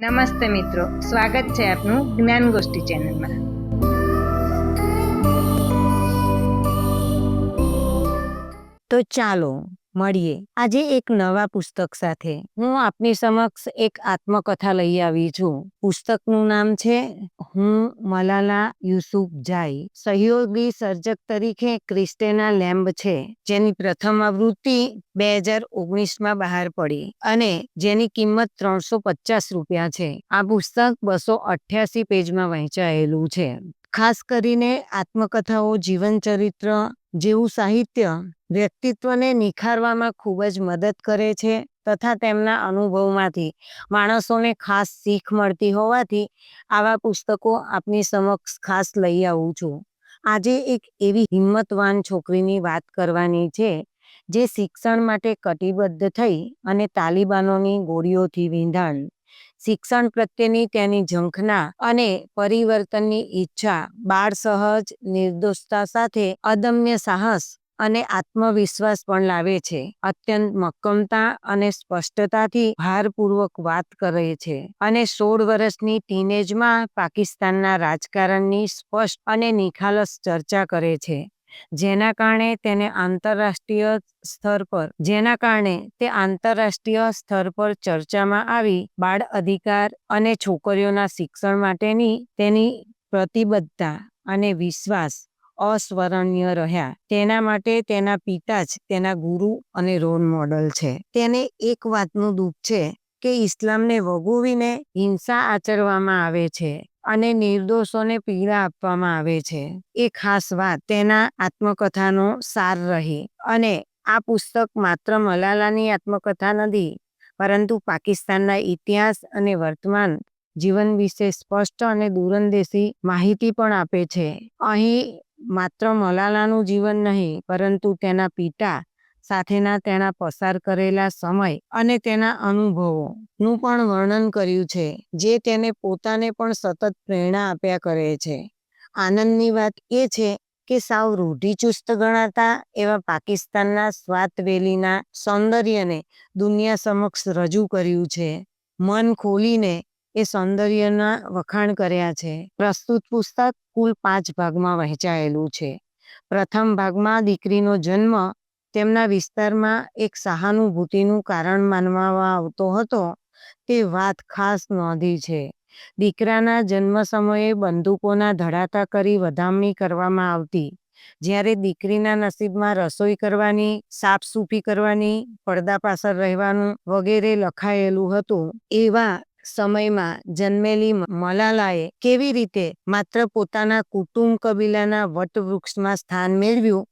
નમસ્તે મિત્રો સ્વાગત છે આપનું જ્ઞાન ગોષ્ઠી ચેનલમાં. તો ચાલો મળીએ. આજે એક નવા પુસ્તક સાથે. હું આપની સમક્ષ એક આત્મકથા લઈ આવી છું. પુસ્તકનું નામ છે, હું મલાલા યુસુફ જાઈ. સહયોગી સર્જક તરીકે ક્રિસ્ટેના લેમ્બ છે, જેની પ્રથમ આવૃત્તિ બે હજાર ઓગણીસમાં બહાર પડી અને જેની કિંમત ત્રણસો પચાસ રૂપિયા છે. આ પુસ્તક બસો અઠ્યાસી પેજમાં વહેંચાયેલું છે. ખાસ કરીને આત્મકથાઓ જીવન ચરિત્ર જેવું સાહિત્ય વ્યક્તિત્વને નિખારવામાં ખૂબ જ મદદ કરે છે તથા તેમના અનુભવમાંથી. માણસોને ખાસ શીખ મળતી હોવાથી આવા પુસ્તકો આપની સમક્ષ ખાસ લઈ આવું છું. આજે એક એવી હિંમતવાન છોકરીની વાત કરવાની છે, જે શિક્ષણ માટે કટિબદ્ધ થઈ અને તાલિબાનોની ગોળીઓથી વિંધાણ. શિક્ષણ પ્રત્યેની તેની ઝંખના અને પરિવર્તનની ઈચ્છા બાળ સહજ નિર્દોષતા સાથે અદમ્ય સાહસ અને આત્મવિશ્વાસ પણ લાવે છે. અત્યંત મક્કમતા અને સ્પષ્ટતાથી ભારપૂર્વક વાત કરે છે અને સોળ વર્ષની ટીનેજમાં પાકિસ્તાનના રાજકારણની સ્પષ્ટ અને નિખાલસ ચર્ચા કરે છે. જેના કારણે તેને આંતરરાષ્ટ્રીય સ્તર પર, જેના કારણે તે આંતરરાષ્ટ્રીય સ્તર પર ચર્ચામાં આવી બાળ અધિકાર અને છોકરીઓના શિક્ષણ માટેની તેની પ્રતિબદ્ધતા અને વિશ્વાસ અસ્મરણીય રહ્યા. તેના માટે તેના પિતા જ તેના ગુરુ અને રોલ મોડલ છે. તેને એક વાતનું દુઃખ છે કે ઇસ્લામને વગોવીને હિંસા આચરવામાં આવે છે અને નિર્દોષોને પીડા આપવામાં આવે છે. એ ખાસ વાત તેના આત્મકથાનો સાર રહી અને આ પુસ્તક માત્ર મલાલાની આત્મકથા નથી, પરંતુ પાકિસ્તાનના ઇતિહાસ અને વર્તમાન જીવન વિશે સ્પષ્ટ અને દૂરંદેશી માહિતી પણ આપે છે. અહીં માત્ર મલાલાનું જીવન નહીં, પરંતુ તેના પિતા સાથેના તેના પસાર કરેલા સમય અને તેના અનુભવોનું પણ વર્ણન કર્યું છે, જે તેને પોતાને પણ સતત પ્રેરણા આપ્યા કરે છે. આનંદની વાત એ છે કે સાવ રૂઢિચુસ્ત ગણાતા એવા પાકિસ્તાનના સ્વાત વેલીના સૌંદર્યને દુનિયા સમક્ષ રજૂ કર્યું છે. મન ખોલીને એ સૌંદર્યના વખાણ કર્યા છે. પ્રસ્તુત પુસ્તક કુલ પાંચ ભાગમાં વહેંચાયેલું છે. પ્રથમ ભાગમાં દીકરીનો જન્મ તેમના વિસ્તારમાં એક સહાનુભૂતિનું કારણ માનવામાં આવતો હતો. તે વાત ખાસ નોંધી છે. દીકરાના જન્મ સમયે બંદૂકોના ધડાકા કરી વધામણી કરવામાં આવતી. જ્યારે દીકરીના નસીબમાં રસોઈ કરવાની, સાફસૂફી કરવાની, પડદા પાછળ રહેવાનું વગેરે લખાયેલું હતું. એવા સમયમાં જન્મેલી મલાલાએ કેવી રીતે માત્ર પોતાના કુટુંબ કબીલાના વટવૃક્ષમાં સ્થાન મેળવ્યું?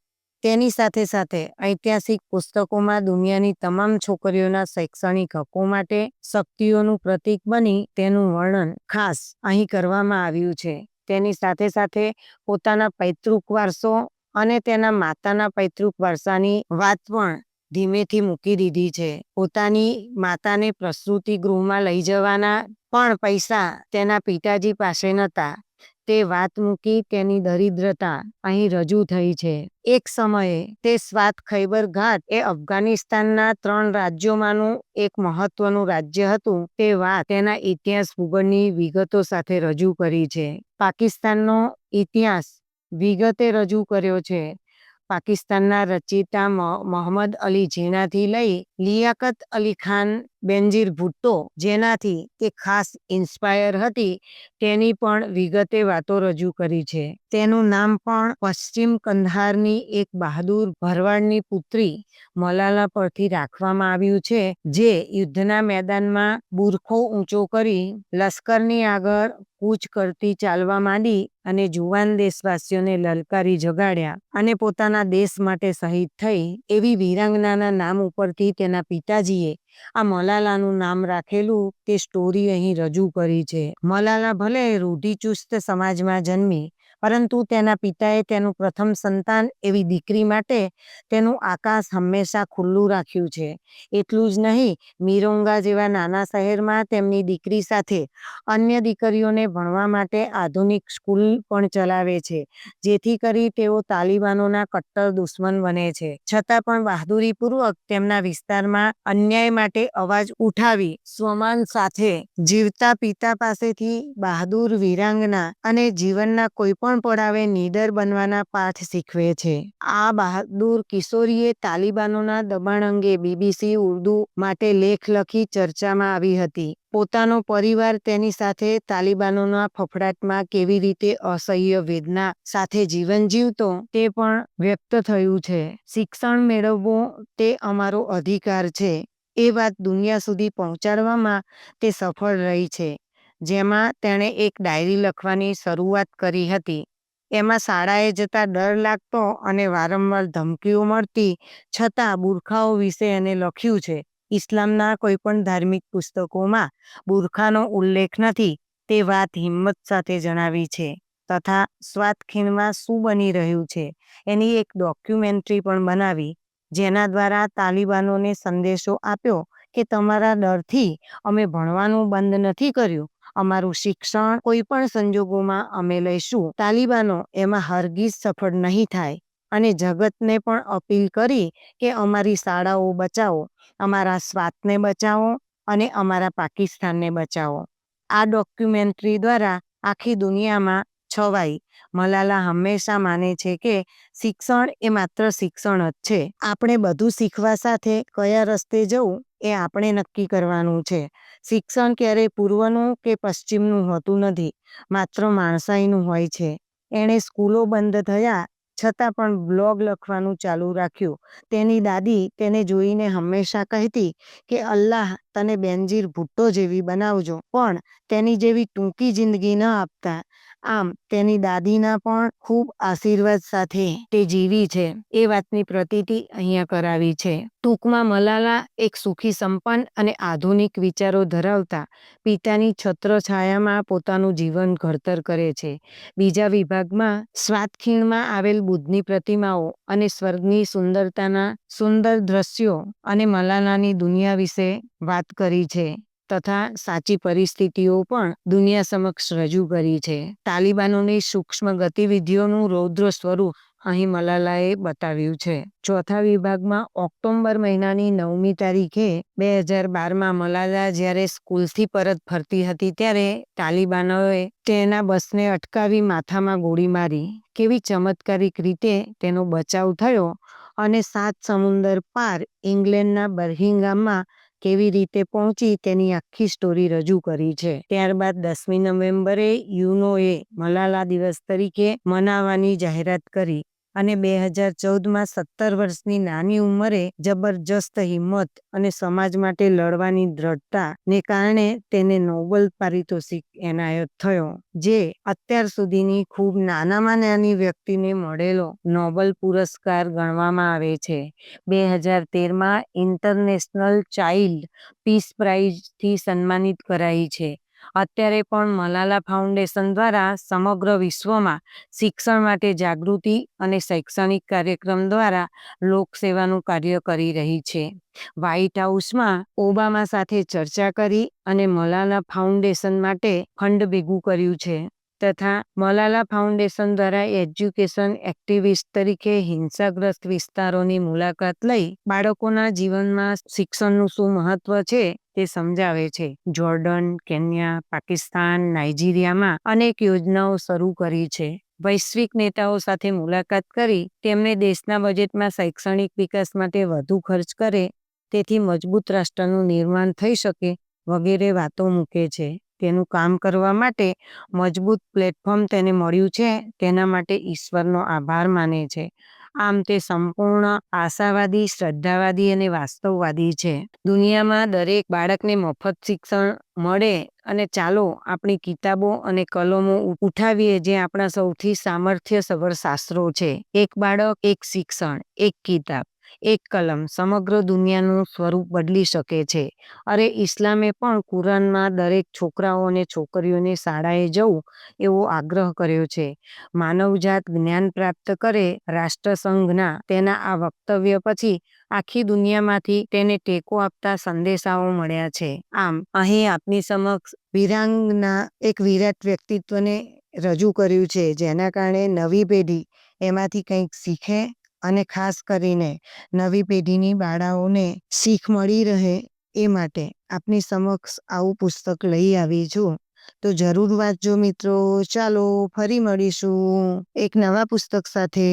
તેની સાથે સાથે ઐતિહાસિક પુસ્તકોમાં દુનિયાની તમામ છોકરીઓના શૈક્ષણિક હકો માટે શક્તિઓનું પ્રતીક બની તેનું વર્ણન ખાસ અહીં કરવામાં આવ્યું છે. તેની સાથે સાથે પોતાના પૈતૃક વારસો અને તેના માતાના પૈતૃક વારસાની વાત પણ ધીમેથી મૂકી દીધી છે. પોતાની માતાને પ્રસૂતિ ગૃહમાં લઈ જવાના પણ પૈસા તેના પિતાજી પાસે નહોતા. તે વાત મૂકી તેની દરિદ્રતા અહીં રજૂ થઈ છે. એક સમયે તે સ્વાત ખૈબર ઘાટ એ અફઘાનિસ્તાનના ત્રણ રાજ્યોમાંનું એક મહત્વનું રાજ્ય હતું. તે વાત તેના ઇતિહાસ ભૂગોળની વિગતો સાથે રજૂ કરી છે. પાકિસ્તાનનો ઇતિહાસ વિગતે રજૂ કર્યો છે. પાકિસ્તાનના રચિતા મોહમ્મદ અલી ઝીણાથી લઈ લિયાકત અલી ખાન બેનજીર ભુટ્ટો, જેનાથી તે ખાસ ઇન્સ્પાયર હતી, તેની પણ વિગતે વાતો રજૂ કરી છે. તેનું નામ પણ પશ્ચિમ કંધારની એક બહાદુર ભરવાડની પુત્રી મલાલા પરથી રાખવામાં આવ્યું છે, જે યુદ્ધના મેદાનમાં બુરખો ઊંચો કરી લશ્કરની આગળ કૂચ કરતી ચાલવા માંડી અને જુવાન દેશવાસીઓને લલકારી જગાડ્યા અને પોતાના દેશ માટે શહીદ થઈ એવી વીરાંગનાના નામ ઉપરથી તેના પિતાજીએ આ મલાલાનું નામ રાખેલું તે સ્ટોરી અહીં રજૂ કરી છે. મલાલા ભલે રૂઢિચુસ્ત સમાજમાં જન્મી પરંતુ તેના પિતાએ તેનું પ્રથમ સંતાન એવી દીકરી માટે તેનું આકાશ હંમેશા ખુલ્લું રાખ્યું છે. એટલું જ નહીં, મિરોંગા જેવા નાના શહેરમાં તેમની દીકરી સાથે અન્ય દીકરીઓને ભણવા માટે આધુનિક સ્કૂલ પણ ચલાવે છે, જેથી કરી તેઓ તાલિબાનોના કટ્ટર દુશ્મન બને છે. છતાં પણ બહાદુરીપૂર્વક તેમના વિસ્તારમાં અન્યાય માટે અવાજ ઉઠાવી સ્વમાન સાથે જીવતા પિતા પાસેથી બહાદુર વીરાંગના અને જીવનના કોઈ પણ પડાવે નીડર બનવાના પાઠ શીખવે છે. આ બહાદુર કિશોરીએ તાલિબાનોના દબાણ અંગે બીબીસી ઉર્દુ માટે લેખ લખી ચર્ચામાં આવી હતી. પોતાનો પરિવાર તેની સાથે તાલિબાનોના ફફડાટમાં કેવી રીતે અસહ્ય વેદના સાથે જીવન જીવતો તે પણ વ્યક્ત થયું છે. શિક્ષણ મેળવવું તે અમારો અધિકાર છે. એ વાત દુનિયા સુધી પહોંચાડવામાં તે સફળ રહી છે. જેમાં તેણે એક ડાયરી લખવાની શરૂઆત કરી હતી. એમાં શાળાએ જતા ડર લાગતો અને વારંવાર ધમકીઓ મળતી, છતાં બુરખાઓ વિશે એને લખ્યું છે. ઇસ્લામના કોઈ પણ ધાર્મિક પુસ્તકોમાં બુરખાનો ઉલ્લેખ નથી, તે વાત હિંમત સાથે જણાવી છે, તથા સ્વાત ખીણમાં શું બની રહ્યું છે, એની એક ડોક્યુમેન્ટરી પણ બનાવી, જેના દ્વારા તાલિબાનોને સંદેશો આપ્યો કે તમારા ડરથી અમે ભણવાનું બંધ નથી કર્યું. અમારું શિક્ષણ કોઈ પણ સંજોગોમાં અમે લઈશું. તાલિબાનો એમાં હરગીઝ સફળ નહીં થાય અને જગતને પણ અપીલ કરી કે અમારી શાળાઓ બચાવો, અમારા સ્વાતને બચાવો અને અમારા પાકિસ્તાનને બચાવો. આ ડોક્યુમેન્ટરી દ્વારા આખી દુનિયામાં છવાઈ મલાલા હંમેશા માને છે કે શિક્ષણ એ માત્ર શિક્ષણ જ છે. આપણે બધું શીખવા સાથે કયા રસ્તે જવું એ આપણે નક્કી કરવાનું છે. શિક્ષણ ક્યારેય પૂર્વનું કે પશ્ચિમનું હોતું નથી, માત્ર માણસાઈનું હોય છે. એણે સ્કૂલો બંધ થયા છતાં પણ બ્લોગ લખવાનું ચાલુ રાખ્યું. તેની દાદી તેને જોઈને હંમેશા કહેતી કે, અલ્લાહ, તને બેનજીર ભુટ્ટો જેવી બનાવજો. પણ તેની જેવી ટૂંકી જિંદગી ન આપતા આમ, તેની દાદીના પણ ખૂબ આશીર્વાદ સાથે તે જીવી છે. એ વાતની પ્રતીતિ અહીંયા કરાવી છે. ટૂંકમાં મલાલા એક સુખી, સંપન્ન અને આધુનિક વિચારો ધરાવતા પિતાની છત્રછાયામાં પોતાનું જીવન ઘડતર કરે છે. બીજા વિભાગમાં સ્વાદખીણમાં આવેલ બુદ્ધની પ્રતિમાઓ અને સ્વર્ગની સુંદરતાના સુંદર દ્રશ્યો અને મલાલાની દુનિયા વિશે વાત કરી છે. તથા સાચી પરિસ્થિતિઓ પણ દુનિયા સમક્ષ રજૂ કરી છે. તાલિબાનોની સૂક્ષ્મ ગતિવિધિઓનું રૌદ્ર સ્વરૂપ અહીં મલાલાએ બતાવ્યું છે. ચોથા વિભાગમાં ઓક્ટોબર મહિનાની નવમી તારીખે બે હજાર બારમાં મલાલા જ્યારે સ્કૂલથી પરત ફરતી હતી ત્યારે તાલિબાનોએ તેના બસને અટકાવી માથામાં ગોળી મારી. કેવી ચમત્કારિક રીતે તેનો બચાવ થયો અને સાત સમુંદર પાર ઇંગ્લેન્ડના બર્હિંગામમાં કેવી રીતે પહોંચી તેની આખી સ્ટોરી રજૂ કરી છે. ત્યારબાદ દસમી નવેમ્બરે યુનોએ મલાલા દિવસ તરીકે મનાવવાની જાહેરાત કરી. અને બે હજાર ચૌદમાં સત્તર વર્ષની નાની ઉંમરે જબરજસ્ત હિંમત અને સમાજ માટે લડવાની દ્રઢતાને કારણે તેને નોબલ પારિતોષિક એનાયત થયો, જે અત્યાર સુધીની ખૂબ નાનામાં નાની વ્યક્તિને મળેલો નોબલ પુરસ્કાર ગણવામાં આવે છે. બે હજાર તેરમાં ઇન્ટરનેશનલ ચાઇલ્ડ પીસ પ્રાઇઝથી સન્માનિત કરાઈ છે. અત્યારે પણ મલાલા ફાઉન્ડેશન દ્વારા સમગ્ર વિશ્વમાં શિક્ષણ માટે જાગૃતિ અને શૈક્ષણિક કાર્યક્રમ દ્વારા લોકસેવાનું કાર્ય કરી રહી છે. વ્હાઇટ હાઉસમાં ઓબામા સાથે ચર્ચા કરી અને મલાલા ફાઉન્ડેશન માટે ફંડ ભેગું કર્યું છે તથા મલાલા ફાઉન્ડેશન દ્વારા એજ્યુકેશન એક્ટિવિસ્ટ તરીકે હિંસાગ્રસ્ત વિસ્તારોની મુલાકાત લઈ બાળકોના જીવનમાં શિક્ષણનું શું મહત્વ છે તે સમજાવે છે. જોર્ડન, કેન્યા, પાકિસ્તાન, નાઇજીરિયામાં અનેક યોજનાઓ શરૂ કરી છે. વૈશ્વિક નેતાઓ સાથે મુલાકાત કરી તેમને દેશના બજેટમાં શૈક્ષણિક વિકાસ માટે વધુ ખર્ચ કરે, તેથી મજબૂત રાષ્ટ્રનું નિર્માણ થઈ શકે વગેરે વાતો મૂકે છે. તેનું કામ કરવા માટે મજબૂત પ્લેટફોર્મ તેને મળ્યું છે, તેના માટે ઈશ્વરનો આભાર માને છે. આમ તે સંપૂર્ણ આશાવાદી, શ્રદ્ધાવાદી અને વાસ્તવવાદી છે. દુનિયામાં દરેક બાળકને મફત શિક્ષણ મળે અને ચાલો આપણી કિતાબો અને કલમો ઉઠાવીએ જે આપણા સૌથી સામર્થ્યસભર શાસ્ત્રો છે. એક બાળક, એક શિક્ષણ, એક કિતાબ. એક કલમ. સમગ્ર દુનિયાનું સ્વરૂપ બદલી શકે છે. અરે ઇસ્લામે પણ કુરાનમાં દરેક છોકરાઓ અને છોકરીઓને શાળાએ જવું એવો આગ્રહ કર્યો છે. માનવજાત જ્ઞાન પ્રાપ્ત કરે રાષ્ટ્રસંઘના તેના આ વક્તવ્ય પછી આખી દુનિયામાંથી તેને ટેકો આપતા સંદેશાઓ મળ્યા છે. આમ, અહીં આપની સમક્ષ વિરાંગના એક વિરાટ વ્યક્તિત્વને રજૂ કર્યું છે, જેના કારણે નવી પેઢી એમાંથી કંઈક શીખે અને ખાસ કરીને નવી પેઢીની બાળાઓને શીખ મળી રહે એ માટે આપની સમક્ષ આવું પુસ્તક લઈ આવી છું. તો જરૂર વાંચજો મિત્રો. ચાલો ફરી મળીશું એક નવા પુસ્તક સાથે.